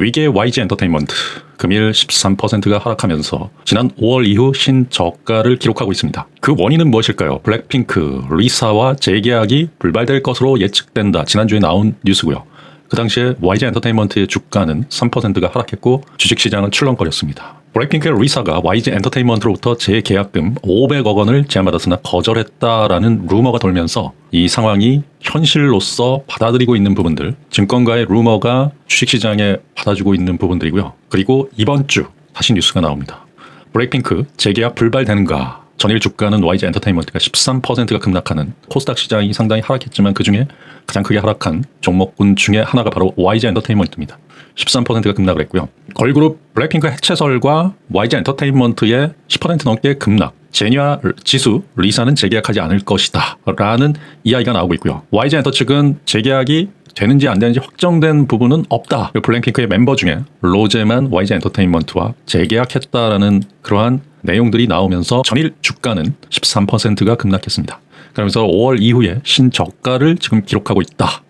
위기의 YG 엔터테인먼트 금일 13%가 하락하면서 지난 5월 이후 신저가를 기록하고 있습니다. 그 원인은 무엇일까요? 블랙핑크, 리사와 재계약이 불발될 것으로 예측된다. 지난주에 나온 뉴스고요. 그 당시에 YG 엔터테인먼트의 주가는 3%가 하락했고 주식시장은 출렁거렸습니다. 블랙핑크의 리사가 YG 엔터테인먼트로부터 재계약금 500억 원을 제안받았으나 거절했다라는 루머가 돌면서 이 상황이 현실로서 받아들이고 있는 부분들, 증권가의 루머가 주식시장에 받아주고 있는 부분들이고요. 그리고 이번 주 다시 뉴스가 나옵니다. 블랙핑크 재계약 불발되는가? 전일 주가는 YG 엔터테인먼트가 13%가 급락하는 코스닥 시장이 상당히 하락했지만 그 중에 가장 크게 하락한 종목군 중에 하나가 바로 YG 엔터테인먼트입니다. 13%가 급락을 했고요. 걸그룹 블랙핑크 해체설과 YG 엔터테인먼트의 10% 넘게 급락. 제니아 지수 리사는 재계약하지 않을 것이다. 라는 이야기가 나오고 있고요. YG 엔터 측은 재계약이 되는지 안 되는지 확정된 부분은 없다. 블랙핑크의 멤버 중에 로제만 YG 엔터테인먼트와 재계약했다라는 그러한 내용들이 나오면서 전일 주가는 13%가 급락했습니다. 그러면서 5월 이후에 신저가를 지금 기록하고 있다.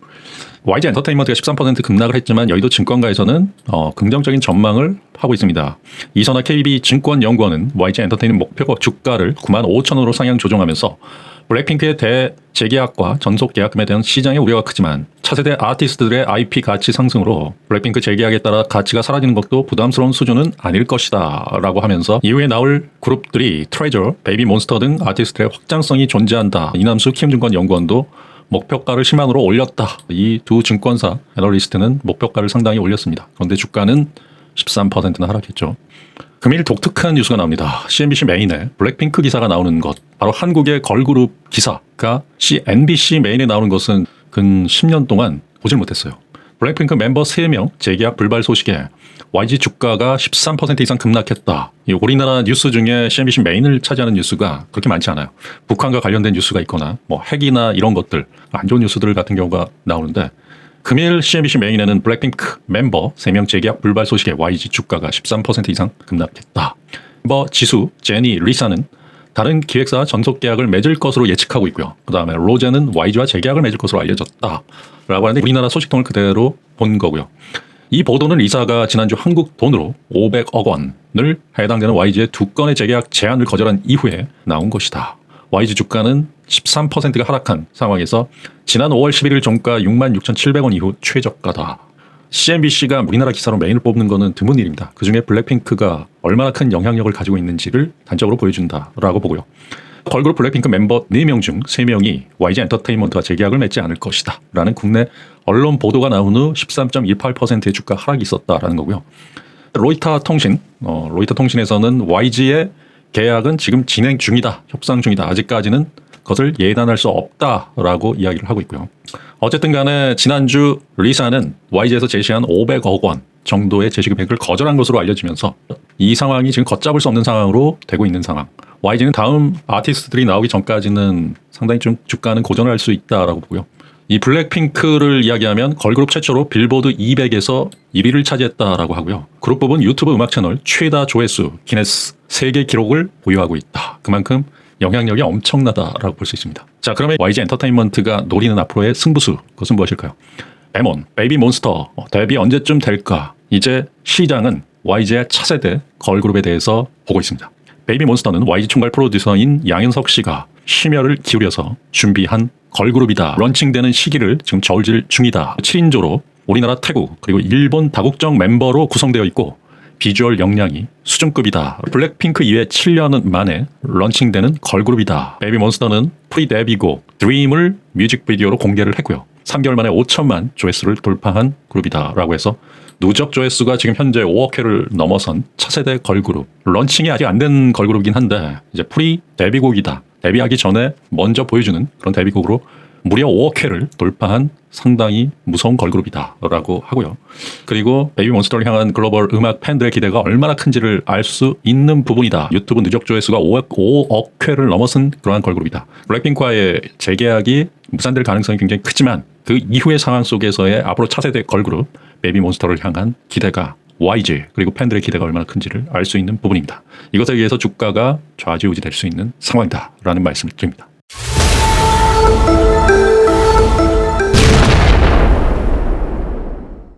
YG 엔터테인먼트가 13% 급락을 했지만 여의도 증권가에서는 어, 긍정적인 전망을 하고 있습니다. 이선화 KB 증권연구원은 YG 엔터테인먼트 목표 주가를 9만 5천원으로 상향 조정하면서 블랙핑크의 대재계약과 전속 계약금에 대한 시장의 우려가 크지만 차세대 아티스트들의 IP 가치 상승으로 블랙핑크 재계약에 따라 가치가 사라지는 것도 부담스러운 수준은 아닐 것이다 라고 하면서 이후에 나올 그룹들이 트레저, 베이비 몬스터 등 아티스트의 확장성이 존재한다. 이남수 키움증권 연구원도 목표가를 10만으로 올렸다. 이 두 증권사 애널리스트는 목표가를 상당히 올렸습니다. 그런데 주가는 13%나 하락했죠. 금일 독특한 뉴스가 나옵니다. CNBC 메인에 블랙핑크 기사가 나오는 것, 바로 한국의 걸그룹 기사가 CNBC 메인에 나오는 것은 근 10년 동안 보질 못했어요. 블랙핑크 멤버 3명 재계약 불발 소식에 YG 주가가 13% 이상 급락했다. 이 우리나라 뉴스 중에 CNBC 메인을 차지하는 뉴스가 그렇게 많지 않아요. 북한과 관련된 뉴스가 있거나 뭐 핵이나 이런 것들 안 좋은 뉴스들 같은 경우가 나오는데 금일 CNBC 메인에는 블랙핑크 멤버 3명 재계약 불발 소식에 YG 주가가 13% 이상 급락했다. 멤버 지수, 제니, 리사는 다른 기획사 전속 계약을 맺을 것으로 예측하고 있고요. 그 다음에 로제는 YG와 재계약을 맺을 것으로 알려졌다. 라고 하는데 우리나라 소식통을 그대로 본 거고요. 이 보도는 리사가 지난주 한국 돈으로 500억 원을 해당되는 YG의 두 건의 재계약 제안을 거절한 이후에 나온 것이다. YG 주가는 13%가 하락한 상황에서 지난 5월 11일 종가 66,700원 이후 최저가다. CNBC가 우리나라 기사로 메인을 뽑는 것은 드문 일입니다. 그중에 블랙핑크가 얼마나 큰 영향력을 가지고 있는지를 단적으로 보여준다라고 보고요. 걸그룹 블랙핑크 멤버 4명 중 3명이 YG 엔터테인먼트와 재계약을 맺지 않을 것이다. 라는 국내 언론 보도가 나온 후 13.18%의 주가 하락이 있었다라는 거고요. 로이터 통신, 어, 로이터 통신에서는 YG의 계약은 지금 진행 중이다. 협상 중이다. 아직까지는 그 것을 예단할 수 없다라고 이야기를 하고 있고요. 어쨌든 간에 지난주 리사는 YG에서 제시한 500억 원 정도의 제시 금액을 거절한 것으로 알려지면서 이 상황이 지금 걷잡을 수 없는 상황으로 되고 있는 상황. YG는 다음 아티스트들이 나오기 전까지는 상당히 좀 주가는 고전을 할 수 있다라고 보고요. 이 블랙핑크를 이야기하면 걸그룹 최초로 빌보드 200에서 1위를 차지했다라고 하고요. 그룹 부분 유튜브 음악 채널 최다 조회수 기네스 세계 기록을 보유하고 있다. 그만큼 영향력이 엄청나다라고 볼 수 있습니다. 자, 그러면 YG 엔터테인먼트가 노리는 앞으로의 승부수 그것은 무엇일까요? 에몬, 베이비 몬스터 어, 데뷔 언제쯤 될까? 이제 시장은 YG의 차세대 걸그룹에 대해서 보고 있습니다. 베이비 몬스터는 YG 총괄 프로듀서인 양현석 씨가 심혈을 기울여서 준비한 걸그룹이다. 런칭되는 시기를 지금 저울질 중이다. 7인조로 우리나라 태국 그리고 일본 다국적 멤버로 구성되어 있고 비주얼 역량이 수준급이다. 블랙핑크 이외 7년 만에 런칭되는 걸그룹이다. 베이비몬스터는 프리 데뷔곡 드림을 뮤직비디오로 공개를 했고요. 3개월 만에 5천만 조회수를 돌파한 그룹이다. 라고 해서 누적 조회수가 지금 현재 5억 회를 넘어선 차세대 걸그룹. 런칭이 아직 안 된 걸그룹이긴 한데 이제 프리 데뷔곡이다. 데뷔하기 전에 먼저 보여주는 그런 데뷔곡으로 무려 5억 회를 돌파한 상당히 무서운 걸그룹이다라고 하고요. 그리고 베이비 몬스터를 향한 글로벌 음악 팬들의 기대가 얼마나 큰지를 알 수 있는 부분이다. 유튜브 누적 조회수가 5억, 5억 회를 넘어선 그러한 걸그룹이다. 블랙핑크와의 재계약이 무산될 가능성이 굉장히 크지만 그 이후의 상황 속에서의 앞으로 차세대 걸그룹 베이비 몬스터를 향한 기대가 YG 그리고 팬들의 기대가 얼마나 큰지를 알 수 있는 부분입니다. 이것에 의해서 주가가 좌지우지 될 수 있는 상황이다라는 말씀을 드립니다.